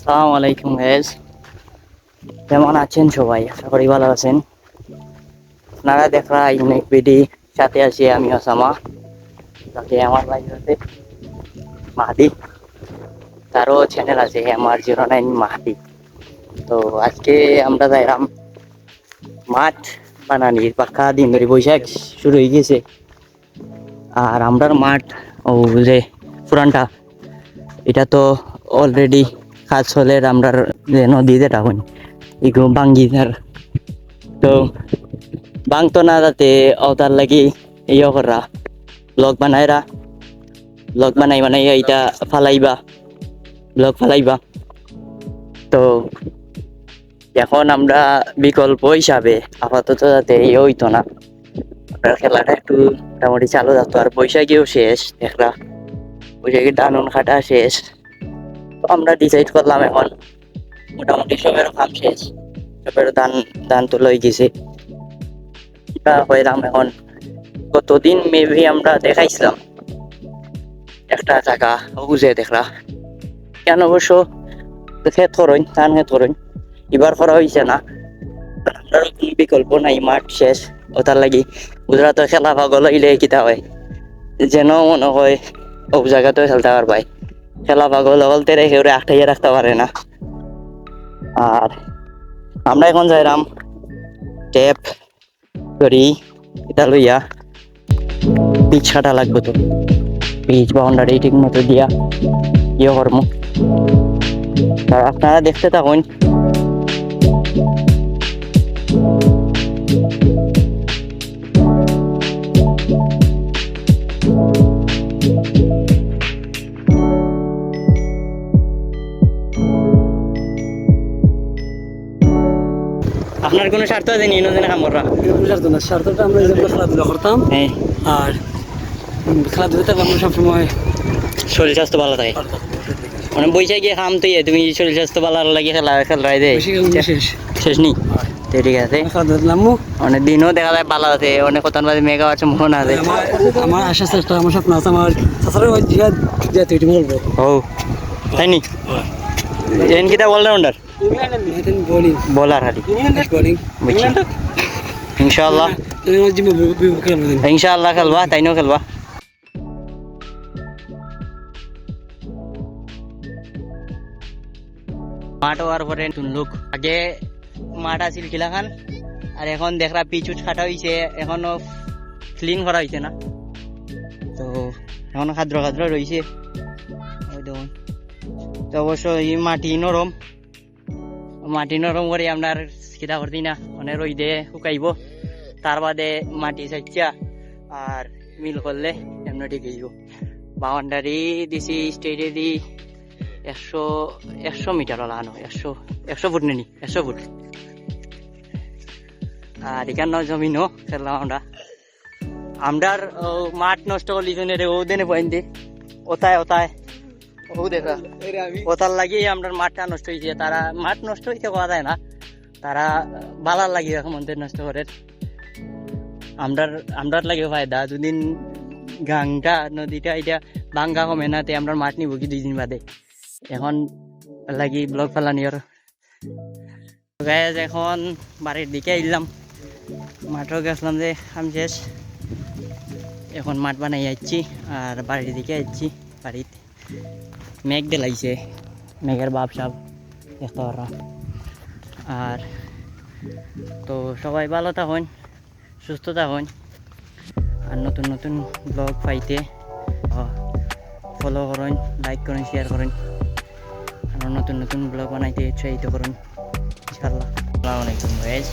সালাম আলাইকুম গাইজ কেমন আছেন সবাই? আশা করি ভালো আছেন। আপনারা দেখা ইউনিক বিডি সাথে আছি আমি ওসামা। তাকে আমার ভাই আছে মাহাদি। তারও চ্যানেল আছে, আমার জিরো নাইন মাহাদি। তো আজকে আমরা যাইলাম মাঠ বানানির পাক্কা দিন ধরে বৈশাখ শুরু হয়ে গেছে। আর আমরার মাঠ, ও যে পুরানটা, এটা তো অলরেডি চলে আমরা যে নদী যেটা এগুলো তার তো বাংতো না যাতে অতার লাগি ইয়ে করা ব্লগ বানাইরা ব্লগ বানাই বানাই এইটা ফালাইবা। ব্লগ ফালাইবা। তো এখন আমরা বিকল্প হিসাবে আপাতত যাতে ইয়ে হইতো না। আপনার খেলাটা একটু মোটামুটি চালু যাতো আর বৈশাখীও শেষ দেখরা বৈশাখীর ডানুন খাটা শেষ। তো আমরা ডিসাইড করলাম এখন মোটামুটি সবের কাম শেষ। সবের দান তো লই গেছে। কিবা হইলাম এখন। কতদিন মেবি আমরা দেখাইছিলাম। একটা জায়গা বুঝে দেখলা। কেন অবশ্য? খেত করইন ধান খেত করইন এবার করা হয়েছে না। বিকল্প নাই, মাঠ শেষ। ওটার লাগি গুজরাট খেলা পাগল হইলে কিতা হয়? যেন মনে হয় ও জায়গাতেও খেলতে পারবাই। খেলা পাগল বলতে রেখে ওরে আটকাইয়া রাখতে পারে না। আর আমরা এখন যাইলাম টেপ করি, এটা লইয়া। পিচ কাটা লাগবে তো। পিচ বাউন্ডারি ঠিক মতো দিয়া ইয়ে কর্ম। আর আপনারা দেখতে থাকুন। আপনার কোনো স্বার্থ আছে নি? নজনে কাম করা বুঝার না স্বার্থটা আমরা যেগুলো খেলাধুলা করতাম। হ্যাঁ। আর উম, খেলাধুলাতে আমরা সবসময় শরীর স্বাস্থ্য ভালো থাকে। মানে বৈশাখ গিয়ে খাম তো ইয়ে, তুমি শরীর স্বাস্থ্য ভালো লাগে খেলা খেলাই দে। শেষ। শেষ নি? তো ঠিক আছে। খেলাধুলা অনেক দিনও দেখা যায় ভালো আছে অনেক কথা বাদে মেগা আছে মন আছে। আমার আশা চেষ্টা আমার স্বপ্ন আছে আমার জিহাদ জিহাদ এটি বলব। ও তাই নি? এন কিটা অলরাউন্ডার? বোলিং বলার হারি ইনশাআল্লাহ। ইনশাআল্লাহ খেলবা তাইনও খেলবা। মাঠ হওয়ার পরে নতুন লোক আগে মাঠ আছিল কিলাখান আর এখন দেখরা পিচ উচ কাটা হয়েছে এখনও ক্লিন করা হয়েছে না। তো এখনও খাদ্র খাদ্র রয়েছে দেখুন। তো অবশ্য এই মাটি নরম। মাটি নরম করে আপনার কিতা করতি না। মানে রইদে শুকাইব। তার বাদে মাটি চাইছা আর মিল করলে এমনি ঠিক হইব। বাউন্ডারি দিছি স্টেটে দি, একশো একশো মিটার লাগানো একশো একশো ফুট নেনি, একশো ফুট। আর এখানে জমিনও খেললাম আমরা। আমরার মাঠ নষ্ট করলি জন্য রে, ও পয়েন্টে ওতায় ওতায়। ও দেখা। ওতার লাগি আমরা মাঠটা নষ্ট হয়েছে। তারা মাঠ নষ্ট হইতে কোয়া যায় না। তারা বালার লাগি এখন মন্দির নষ্ট করে আমরার আমরার লাগে ফায়দা। দুদিন গাংটা নদীটা এটা বাঙ্গা কমে না তে আমরা মাঠ নিব কি দুই দিন বাদে। এখন লাগি ব্লক ফেলানি আর। গায়ে এখন বাড়ির দিকে এলাম। মাঠও গেছিলাম যে আমি শেষ। এখন মাঠ বানাই যাচ্ছি আর বাড়ির দিকে যাচ্ছি বাড়িতে। মেঘ দেলাইছে। মেঘের বাপ সাপ দেখতে আর তো সবাই ভালো থাকুন, সুস্থ থাকুন। আর নতুন নতুন ব্লগ পাইতে ফলো করুন লাইক করুন শেয়ার করুন। আর নতুন নতুন ব্লগ বানাইতে উৎসাহিত করুন ইনশাল্লাহ আসসালামু আলাইকুম ভাইজ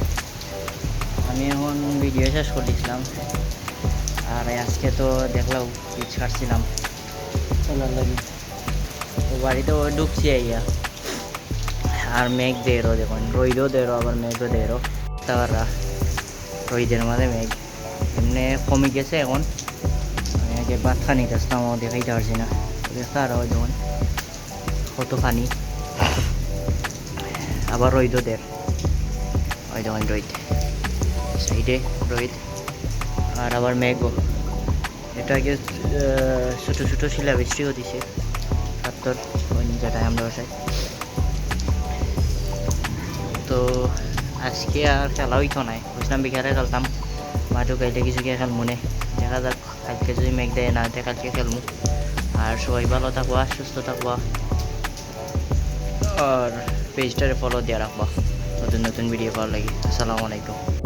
আমি এখন ভিডিও শেষ করেছিলাম আর আজকে তো দেখলাম কাটছিলাম চলার লাগি বাড়িতে ওই ঢুকছি আইয়া। আর মেঘ দেরো, দেখুন রইদও দেরো, আবার মেঘও দেরো। তারা, রইদের মাঝে মেঘ। এমনি কমে গেছে এখন। আগে ভাত খানি আসতাম, ও দেখাইতে পারছি না। ওই দেখুন কত খানি আবার রইদও দের। ওই দেখুন, রইদ। সাইডে রইদ। আর আবার মেঘও। এটা আগে ছোটো ছোটো শিলা বৃষ্টিও দিছে। একাত্তর আমরা বসাই তো আজকে আর খেলা হইতো নাই। বুঝলাম বিকালে খেলতাম। মাঠও গাইলে কিছু গিয়ে খেলব নে। দেখা যাক, কালকে যদি মেঘ দেয়, না দেয় কালকে খেলব আর সবাই ভালো থাকবা, সুস্থ থাকবা। আর পেজটারে ফলো দিয়ে রাখবা। নতুন নতুন ভিডিও ভালো লাগে। আসসালামু আলাইকুম।